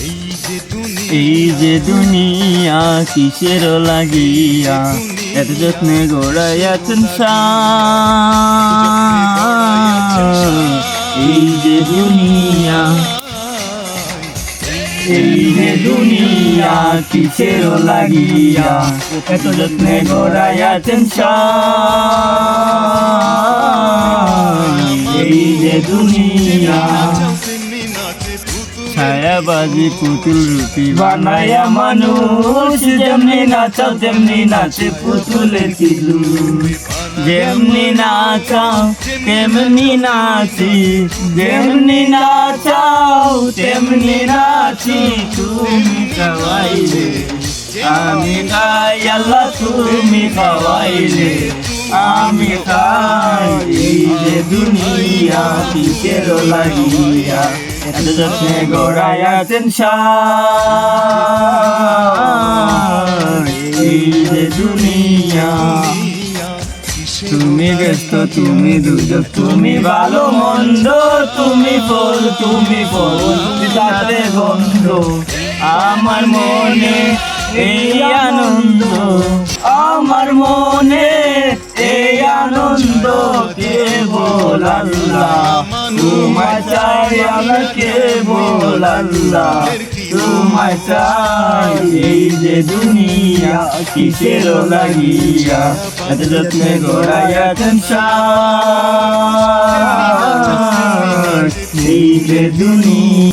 এই যে দুনিয়া কিসের লাগিয়া? এত যত্নে গড়াইয়াছেন এই যে দুনিয়া, এই যে দুনিয়া কিসের লাগিয়া? এত যত্নে গড়াইয়াছেন এই যে দুনিয়া ছায়াবাজি পুতুল রুটি বানায়া মানুষ, যেমনি নাচাও তেমনি নাচে পুতুলের কিলু যেমনি নাচাও, তেমনি নাচি, যেমনি নাচাও, তেমনি নাচি, তুমি খাওয়াইলে। আমি খাই, আল্লাহ, তুমি খাওয়াইলে। আমি খাই যে দুনিয়া কিসের লাগিয়া এত যত্নে গড়াইয়াছেন এই যে দুনিয়া, তুমি ব্যস্ত, তুমি দুজক তুমি ভালো মন্দ, তুমি ফল তুমি তাতে গন্ধ আমার মনে এই আনন্দ, আমার মনে এই আনন্দ কেবল আল্লাহ তোমায় চাই আমার কেবল আল্লাহ তোমায় চাই এই যে দুনিয়া, কিসের লাগিয়া? এত যত্নে গড়াইয়াছেন এই যে দুনিয়া